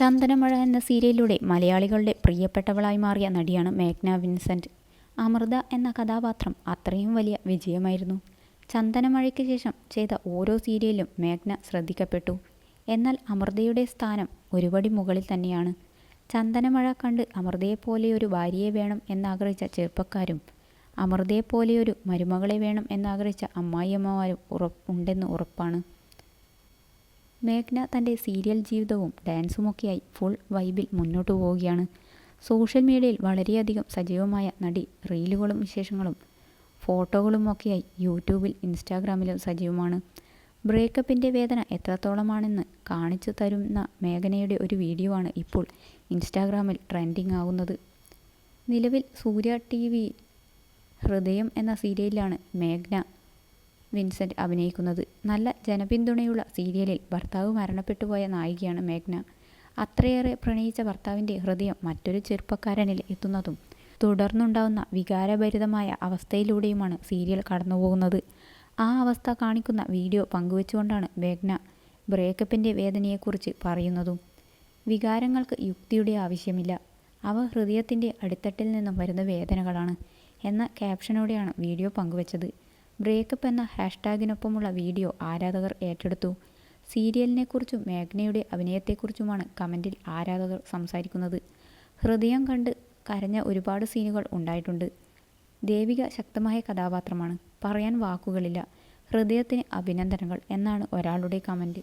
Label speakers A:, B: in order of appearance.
A: ചന്ദനമഴ എന്ന സീരിയലിലൂടെ മലയാളികളുടെ പ്രിയപ്പെട്ടവളായി മാറിയ നടിയാണ് മേഘ്ന വിൻസെന്റ് അമൃത എന്ന കഥാപാത്രം അത്രയും വലിയ വിജയമായിരുന്നു. ചന്ദനമഴയ്ക്ക് ശേഷം ചെയ്ത ഓരോ സീരിയലും മേഘ്ന ശ്രദ്ധിക്കപ്പെട്ടു. എന്നാൽ അമൃതയുടെ സ്ഥാനം ഒരുപടി മുകളിൽ തന്നെയാണ്. ചന്ദനമഴ കണ്ട് അമൃതയെപ്പോലെയൊരു ഭാര്യയെ വേണം എന്നാഗ്രഹിച്ച ചെറുപ്പക്കാരും അമൃതയെപ്പോലെയൊരു മരുമകളെ വേണം എന്നാഗ്രഹിച്ച അമ്മായിയമ്മമാരും ഉറപ്പ് ഉണ്ടെന്ന് ഉറപ്പാണ്. മേഘ്ന തന്റെ സീരിയൽ ജീവിതവും ഡാൻസുമൊക്കെയായി ഫുൾ വൈബിൽ മുന്നോട്ട് പോവുകയാണ്. സോഷ്യൽ മീഡിയയിൽ വളരെയധികം സജീവമായ നടി റീലുകളും വിശേഷങ്ങളും ഫോട്ടോകളും ഒക്കെയായി യൂട്യൂബിൽ ഇൻസ്റ്റാഗ്രാമിലും സജീവമാണ്. ബ്രേക്കപ്പിന്റെ വേദന എത്രത്തോളമാണെന്ന് കാണിച്ചു തരുന്ന മേഘനയുടെ ഒരു വീഡിയോ ആണ് ഇപ്പോൾ ഇൻസ്റ്റാഗ്രാമിൽ ട്രെൻഡിങ് ആകുന്നത് നിലവിൽ സൂര്യ ടി ഹൃദയം എന്ന സീരിയലിലാണ് മേഘ്ന വിൻസെന്റ് അഭിനയിക്കുന്നത്. നല്ല ജനപിന്തുണയുള്ള സീരിയലിൽ ഭർത്താവ് മരണപ്പെട്ടുപോയ നായികയാണ് മേഘ്ന. അത്രയേറെ പ്രണയിച്ച ഭർത്താവിന്റെ ഹൃദയം മറ്റൊരു ചെറുപ്പക്കാരനിൽ എത്തുന്നതും തുടർന്നുണ്ടാവുന്ന വികാരഭരിതമായ അവസ്ഥയിലൂടെയുമാണ് സീരിയൽ കടന്നുപോകുന്നത്. ആ അവസ്ഥ കാണിക്കുന്ന വീഡിയോ പങ്കുവെച്ചുകൊണ്ടാണ് മേഘ്ന ബ്രേക്കപ്പിന്റെ വേദനയെക്കുറിച്ച് പറയുന്നതും. വികാരങ്ങൾക്ക് യുക്തിയുടെ ആവശ്യമില്ല. അവ ഹൃദയത്തിന്റെ അടിത്തട്ടിൽ നിന്നും വരുന്ന വേദനകളാണ് എന്ന ക്യാപ്ഷനോടെയാണ് വീഡിയോ പങ്കുവച്ചത്. ബ്രേക്കപ്പ് എന്ന ഹാഷ്ടാഗിനൊപ്പമുള്ള വീഡിയോ ആരാധകർ ഏറ്റെടുത്തു. സീരിയലിനെക്കുറിച്ചും മേഘ്നയുടെ അഭിനയത്തെക്കുറിച്ചുമാണ് കമന്റിൽ ആരാധകർ സംസാരിക്കുന്നത്. ഹൃദയം കണ്ട് കരഞ്ഞ ഒരുപാട് സീനുകൾ ഉണ്ടായിട്ടുണ്ട്. ദേവിക ശക്തമായ കഥാപാത്രമാണ്. പറയാൻ വാക്കുകളില്ല. ഹൃദയത്തിന് അഭിനന്ദനങ്ങൾ എന്നാണ് ഒരാളുടെ കമന്റ്